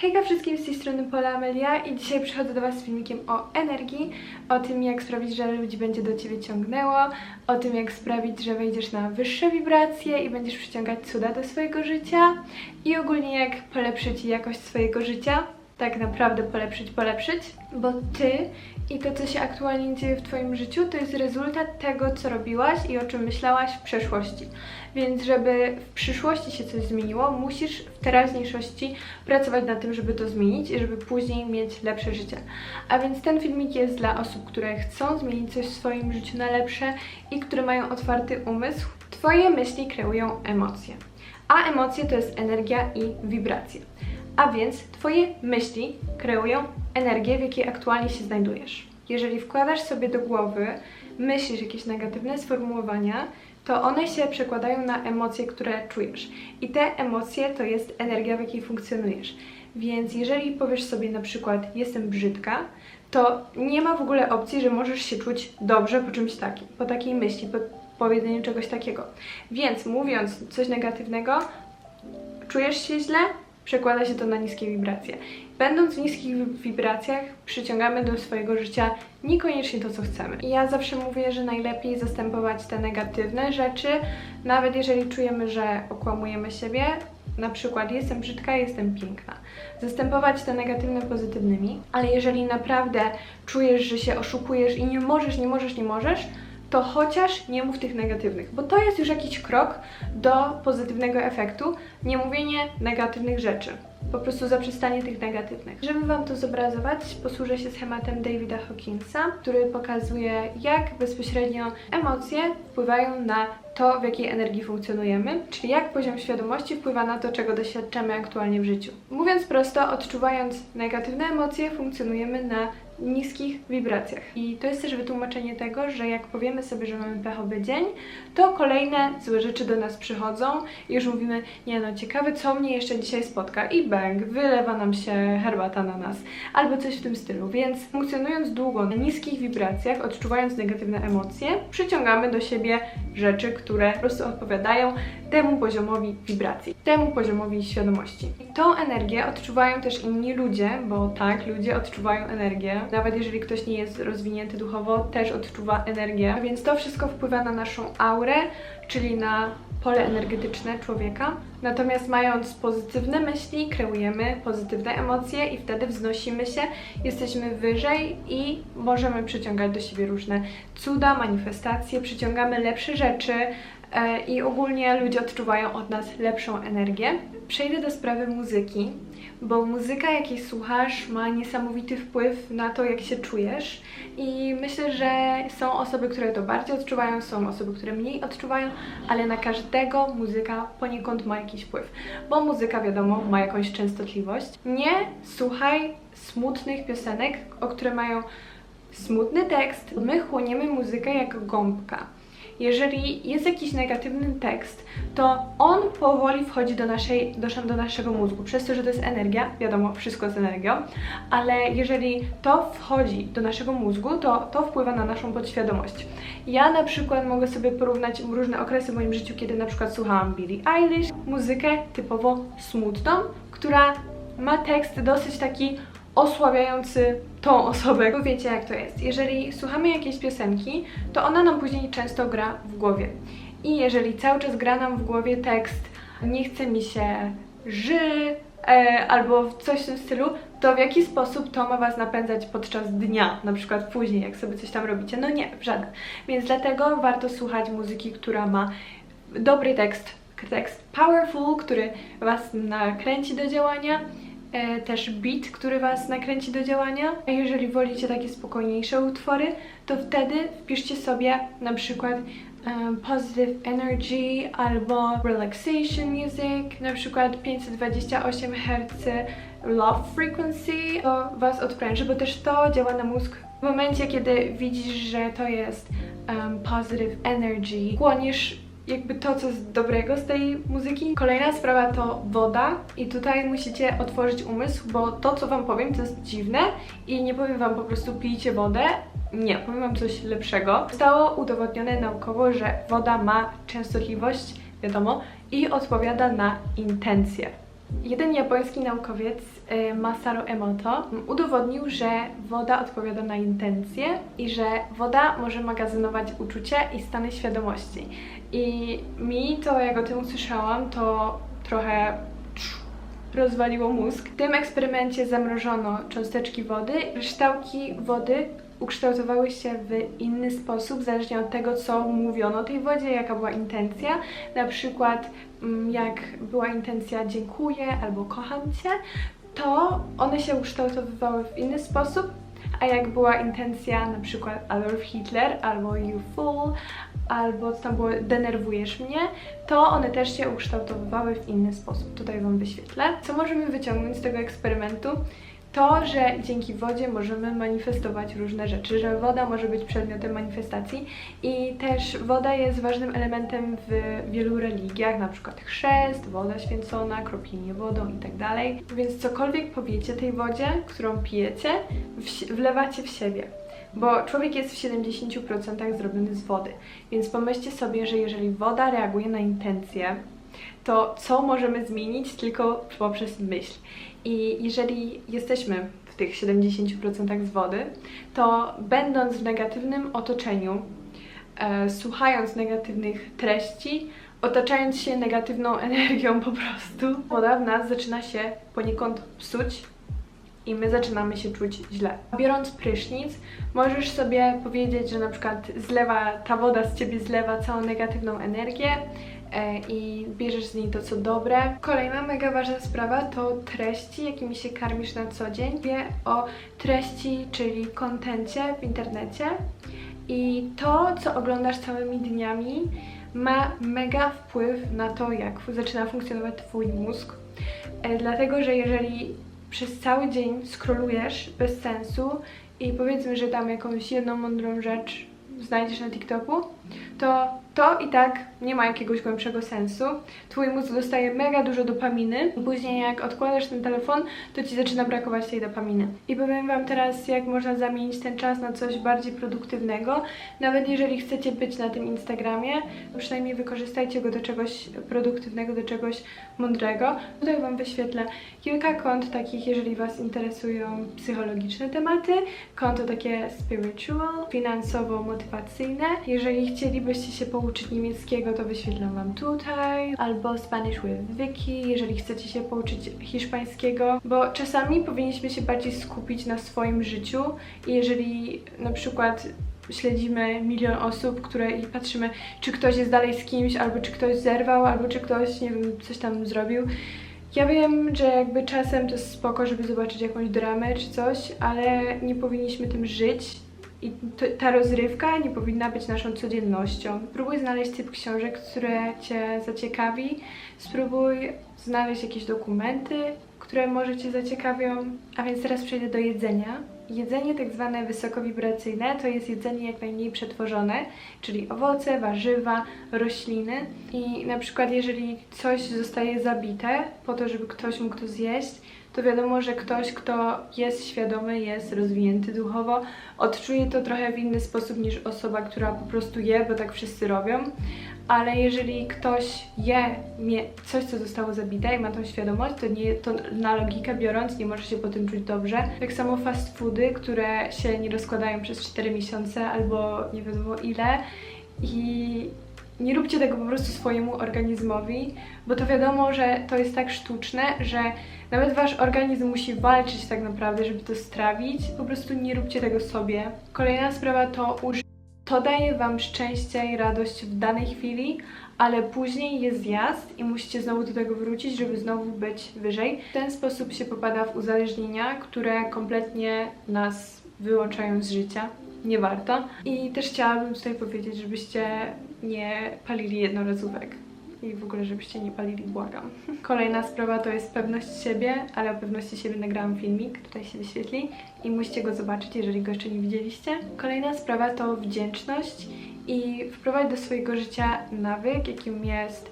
Hejka wszystkim z tej strony Pola Amelia i dzisiaj przychodzę do Was z filmikiem o energii, o tym jak sprawić, że ludzi będzie do Ciebie ciągnęło, o tym jak sprawić, że wejdziesz na wyższe wibracje i będziesz przyciągać cuda do swojego życia i ogólnie jak polepszyć jakość swojego życia, tak naprawdę polepszyć, polepszyć, bo Ty i to, co się aktualnie dzieje w Twoim życiu, to jest rezultat tego, co robiłaś i o czym myślałaś w przeszłości. Więc żeby w przyszłości się coś zmieniło, musisz w teraźniejszości pracować nad tym, żeby to zmienić i żeby później mieć lepsze życie. A więc ten filmik jest dla osób, które chcą zmienić coś w swoim życiu na lepsze i które mają otwarty umysł. Twoje myśli kreują emocje, a emocje to jest energia i wibracje. A więc Twoje myśli kreują energię, w jakiej aktualnie się znajdujesz. Jeżeli wkładasz sobie do głowy, myślisz jakieś negatywne sformułowania, to one się przekładają na emocje, które czujesz. I te emocje to jest energia, w jakiej funkcjonujesz. Więc jeżeli powiesz sobie na przykład jestem brzydka, to nie ma w ogóle opcji, że możesz się czuć dobrze po czymś takim, po takiej myśli, po powiedzeniu czegoś takiego. Więc mówiąc coś negatywnego, czujesz się źle, przekłada się to na niskie wibracje. Będąc w niskich wibracjach, przyciągamy do swojego życia niekoniecznie to, co chcemy. I ja zawsze mówię, że najlepiej zastępować te negatywne rzeczy, nawet jeżeli czujemy, że okłamujemy siebie. Na przykład jestem brzydka, jestem piękna. Zastępować te negatywne pozytywnymi, ale jeżeli naprawdę czujesz, że się oszukujesz i nie możesz, nie możesz, nie możesz, to chociaż nie mów tych negatywnych, bo to jest już jakiś krok do pozytywnego efektu, nie mówienie negatywnych rzeczy. Po prostu zaprzestanie tych negatywnych. Żeby Wam to zobrazować, posłużę się schematem Davida Hawkinsa, który pokazuje, jak bezpośrednio emocje wpływają na to, w jakiej energii funkcjonujemy, czyli jak poziom świadomości wpływa na to, czego doświadczamy aktualnie w życiu. Mówiąc prosto, odczuwając negatywne emocje, funkcjonujemy na niskich wibracjach. I to jest też wytłumaczenie tego, że jak powiemy sobie, że mamy pechowy dzień, to kolejne złe rzeczy do nas przychodzą i już mówimy, nie no, ciekawe co mnie jeszcze dzisiaj spotka i bang, wylewa nam się herbata na nas albo coś w tym stylu. Więc funkcjonując długo na niskich wibracjach, odczuwając negatywne emocje, przyciągamy do siebie rzeczy, które po prostu odpowiadają temu poziomowi wibracji, temu poziomowi świadomości. I tą energię odczuwają też inni ludzie, bo tak, ludzie odczuwają energię. Nawet jeżeli ktoś nie jest rozwinięty duchowo, też odczuwa energię. A więc to wszystko wpływa na naszą aurę, czyli na pole energetyczne człowieka. Natomiast mając pozytywne myśli, kreujemy pozytywne emocje i wtedy wznosimy się, jesteśmy wyżej i możemy przyciągać do siebie różne cuda, manifestacje, przyciągamy lepsze rzeczy, i ogólnie ludzie odczuwają od nas lepszą energię. Przejdę do sprawy muzyki, bo muzyka, jakiej słuchasz, ma niesamowity wpływ na to, jak się czujesz. I myślę, że są osoby, które to bardziej odczuwają, są osoby, które mniej odczuwają, ale na każdego muzyka poniekąd ma jakiś wpływ, bo muzyka, wiadomo, ma jakąś częstotliwość. Nie słuchaj smutnych piosenek, o które mają smutny tekst. My chłoniemy muzykę jak gąbka jeżeli jest jakiś negatywny tekst, to on powoli wchodzi do, naszej, do, do naszego mózgu, przez to, że to jest energia, wiadomo, wszystko jest energią, ale jeżeli to wchodzi do naszego mózgu, to to wpływa na naszą podświadomość. Ja na przykład mogę sobie porównać różne okresy w moim życiu, kiedy na przykład słuchałam Billie Eilish, muzykę typowo smutną, która ma tekst dosyć taki osłabiający tą osobę. Bo wiecie jak to jest. Jeżeli słuchamy jakiejś piosenki, to ona nam później często gra w głowie. I jeżeli cały czas gra nam w głowie tekst nie chce mi się ży e, albo coś w tym stylu, to w jaki sposób to ma Was napędzać podczas dnia, na przykład później, jak sobie coś tam robicie? No nie, w żaden. Więc dlatego warto słuchać muzyki, która ma dobry tekst, tekst powerful, który Was nakręci do działania, e, też beat, który Was nakręci do działania. A jeżeli wolicie takie spokojniejsze utwory, to wtedy wpiszcie sobie na przykład um, Positive Energy albo Relaxation Music, na przykład 528 Hz Love Frequency, to Was odpręży, bo też to działa na mózg. W momencie, kiedy widzisz, że to jest um, Positive Energy, chłoniesz jakby to, co jest dobrego z tej muzyki. Kolejna sprawa to woda i tutaj musicie otworzyć umysł, bo to, co Wam powiem, to jest dziwne i nie powiem Wam po prostu pijcie wodę, nie, powiem Wam coś lepszego. Zostało udowodnione naukowo, że woda ma częstotliwość, wiadomo, i odpowiada na intencje. Jeden japoński naukowiec y, Masaru Emoto udowodnił, że woda odpowiada na intencje i że woda może magazynować uczucia i stany świadomości. I mi to, jak o tym usłyszałam, to trochę rozwaliło mózg. W tym eksperymencie zamrożono cząsteczki wody. Kryształki wody ukształtowały się w inny sposób, zależnie od tego, co mówiono tej wodzie, jaka była intencja. Na przykład, mm, jak była intencja dziękuję albo kocham cię, to one się ukształtowywały w inny sposób, a jak była intencja na przykład Adolf Hitler albo you fool, albo co tam było denerwujesz mnie, to one też się ukształtowywały w inny sposób. Tutaj Wam wyświetlę. Co możemy wyciągnąć z tego eksperymentu? To, że dzięki wodzie możemy manifestować różne rzeczy, że woda może być przedmiotem manifestacji i też woda jest ważnym elementem w wielu religiach, na przykład chrzest, woda święcona, kropienie wodą itd. Więc cokolwiek powiecie tej wodzie, którą pijecie, wlewacie w siebie. Bo człowiek jest w 70% zrobiony z wody. Więc pomyślcie sobie, że jeżeli woda reaguje na intencje, to co możemy zmienić tylko poprzez myśl. I jeżeli jesteśmy w tych 70% z wody, to będąc w negatywnym otoczeniu, e, słuchając negatywnych treści, otaczając się negatywną energią po prostu, woda w nas zaczyna się poniekąd psuć i my zaczynamy się czuć źle. Biorąc prysznic, możesz sobie powiedzieć, że na przykład zlewa, ta woda z ciebie zlewa całą negatywną energię e, i bierzesz z niej to, co dobre. Kolejna mega ważna sprawa to treści, jakimi się karmisz na co dzień. Mówię o treści, czyli kontencie w internecie i to, co oglądasz całymi dniami, ma mega wpływ na to, jak zaczyna funkcjonować Twój mózg. E, dlatego, że jeżeli przez cały dzień scrollujesz bez sensu i powiedzmy, że tam jakąś jedną mądrą rzecz znajdziesz na TikToku, to to i tak nie ma jakiegoś głębszego sensu. Twój mózg dostaje mega dużo dopaminy. Później jak odkładasz ten telefon, to ci zaczyna brakować tej dopaminy. I powiem wam teraz, jak można zamienić ten czas na coś bardziej produktywnego. Nawet jeżeli chcecie być na tym Instagramie, to przynajmniej wykorzystajcie go do czegoś produktywnego, do czegoś mądrego. Tutaj wam wyświetlę kilka kont takich, jeżeli was interesują psychologiczne tematy, konto takie spiritual, finansowo-motywacyjne. Jeżeli chcielibyście się pouczyć niemieckiego, to wyświetlam Wam tutaj, albo Spanish with Vicky, jeżeli chcecie się pouczyć hiszpańskiego, bo czasami powinniśmy się bardziej skupić na swoim życiu i jeżeli na przykład śledzimy milion osób, które i patrzymy, czy ktoś jest dalej z kimś, albo czy ktoś zerwał, albo czy ktoś, nie wiem, coś tam zrobił. Ja wiem, że jakby czasem to jest spoko, żeby zobaczyć jakąś dramę czy coś, ale nie powinniśmy tym żyć. I ta rozrywka nie powinna być naszą codziennością. Spróbuj znaleźć typ książek, które Cię zaciekawi. Spróbuj znaleźć jakieś dokumenty, które może Cię zaciekawią. A więc teraz przejdę do jedzenia. Jedzenie tak zwane wysokowibracyjne to jest jedzenie jak najmniej przetworzone, czyli owoce, warzywa, rośliny. I na przykład jeżeli coś zostaje zabite po to, żeby ktoś mógł to zjeść, to wiadomo, że ktoś, kto jest świadomy, jest rozwinięty duchowo, odczuje to trochę w inny sposób niż osoba, która po prostu je, bo tak wszyscy robią. Ale jeżeli ktoś je coś, co zostało zabite i ma tą świadomość, to, nie, to na logikę biorąc nie może się po tym czuć dobrze. Tak samo fast foody, które się nie rozkładają przez 4 miesiące albo nie wiadomo ile i nie róbcie tego po prostu swojemu organizmowi, bo to wiadomo, że to jest tak sztuczne, że nawet wasz organizm musi walczyć tak naprawdę, żeby to strawić. Po prostu nie róbcie tego sobie. Kolejna sprawa to uż... To daje wam szczęście i radość w danej chwili, ale później jest zjazd i musicie znowu do tego wrócić, żeby znowu być wyżej. W ten sposób się popada w uzależnienia, które kompletnie nas wyłączają z życia. Nie warto. I też chciałabym tutaj powiedzieć, żebyście nie palili jednorazówek. I w ogóle, żebyście nie palili, błagam. Kolejna sprawa to jest pewność siebie, ale o pewności siebie nagrałam filmik, tutaj się wyświetli i musicie go zobaczyć, jeżeli go jeszcze nie widzieliście. Kolejna sprawa to wdzięczność i wprowadź do swojego życia nawyk, jakim jest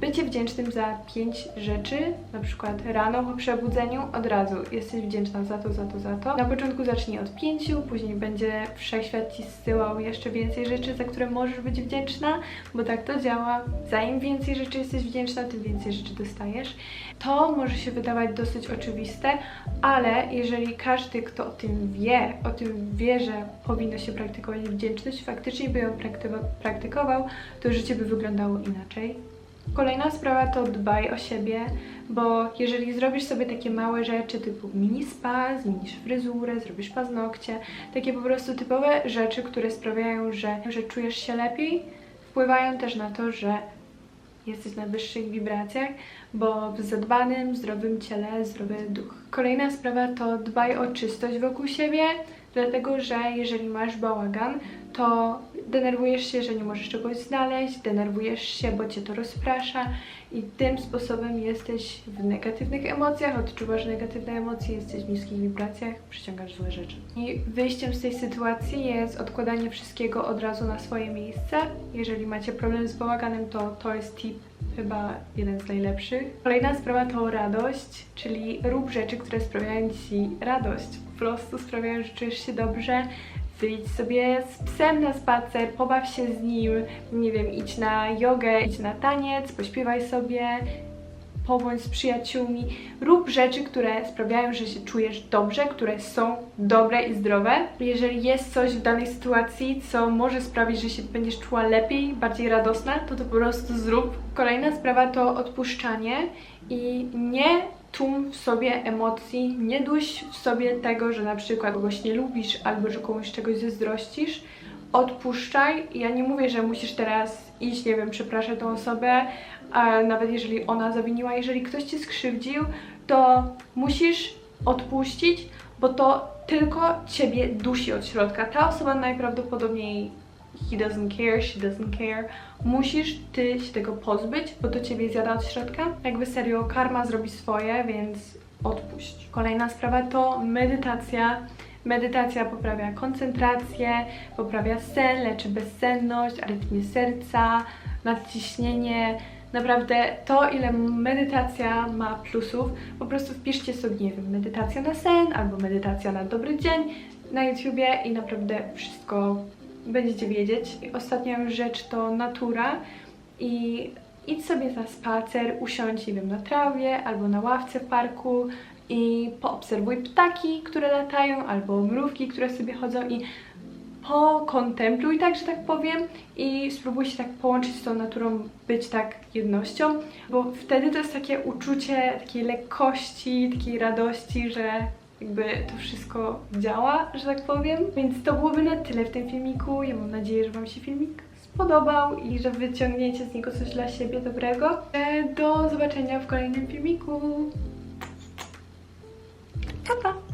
bycie wdzięcznym za pięć rzeczy, na przykład rano po przebudzeniu, od razu jesteś wdzięczna za to, za to, za to. Na początku zacznij od pięciu, później będzie wszechświat ci zsyłał jeszcze więcej rzeczy, za które możesz być wdzięczna, bo tak to działa. Za im więcej rzeczy jesteś wdzięczna, tym więcej rzeczy dostajesz. To może się wydawać dosyć oczywiste, ale jeżeli każdy, kto o tym wie, o tym wie, że powinno się praktykować wdzięczność, faktycznie by ją praktykował, to życie by wyglądało inaczej. Kolejna sprawa to dbaj o siebie, bo jeżeli zrobisz sobie takie małe rzeczy typu mini spa, zmienisz fryzurę, zrobisz paznokcie, takie po prostu typowe rzeczy, które sprawiają, że, że czujesz się lepiej, wpływają też na to, że jesteś na wyższych wibracjach, bo w zadbanym, zdrowym ciele zdrowy duch. Kolejna sprawa to dbaj o czystość wokół siebie, dlatego że jeżeli masz bałagan, to denerwujesz się, że nie możesz czegoś znaleźć, denerwujesz się, bo cię to rozprasza i tym sposobem jesteś w negatywnych emocjach, odczuwasz negatywne emocje, jesteś w niskich wibracjach, przyciągasz złe rzeczy. I wyjściem z tej sytuacji jest odkładanie wszystkiego od razu na swoje miejsce. Jeżeli macie problem z bałaganem, to to jest tip chyba jeden z najlepszych. Kolejna sprawa to radość, czyli rób rzeczy, które sprawiają Ci radość. Prostu sprawiają, że czujesz się dobrze. Wyjdź sobie z psem na spacer, pobaw się z nim, nie wiem, idź na jogę, idź na taniec, pośpiewaj sobie, pobądź z przyjaciółmi. Rób rzeczy, które sprawiają, że się czujesz dobrze, które są dobre i zdrowe. Jeżeli jest coś w danej sytuacji, co może sprawić, że się będziesz czuła lepiej, bardziej radosna, to to po prostu zrób. Kolejna sprawa to odpuszczanie i nie tłum w sobie emocji, nie duś w sobie tego, że na przykład kogoś nie lubisz albo że komuś czegoś zazdrościsz. Odpuszczaj. Ja nie mówię, że musisz teraz iść, nie wiem, przepraszać tą osobę, a nawet jeżeli ona zawiniła, jeżeli ktoś cię skrzywdził, to musisz odpuścić, bo to tylko ciebie dusi od środka. Ta osoba najprawdopodobniej he doesn't care, she doesn't care. Musisz ty się tego pozbyć, bo to ciebie zjada od środka. Jakby serio, karma zrobi swoje, więc odpuść. Kolejna sprawa to medytacja. Medytacja poprawia koncentrację, poprawia sen, leczy bezsenność, arytmię serca, nadciśnienie. Naprawdę to, ile medytacja ma plusów, po prostu wpiszcie sobie, nie wiem, medytacja na sen albo medytacja na dobry dzień na YouTubie i naprawdę wszystko będziecie wiedzieć. Ostatnia rzecz to natura i idź sobie na spacer, usiądź, nie wiem, na trawie albo na ławce w parku i poobserwuj ptaki, które latają, albo mrówki, które sobie chodzą i pokontempluj, tak, że tak powiem, i spróbuj się tak połączyć z tą naturą, być tak jednością, bo wtedy to jest takie uczucie takiej lekkości, takiej radości, że jakby to wszystko działa, że tak powiem. Więc to byłoby na tyle w tym filmiku. Ja mam nadzieję, że Wam się filmik spodobał i że wyciągniecie z niego coś dla siebie dobrego. E, Do zobaczenia w kolejnym filmiku. Pa, pa!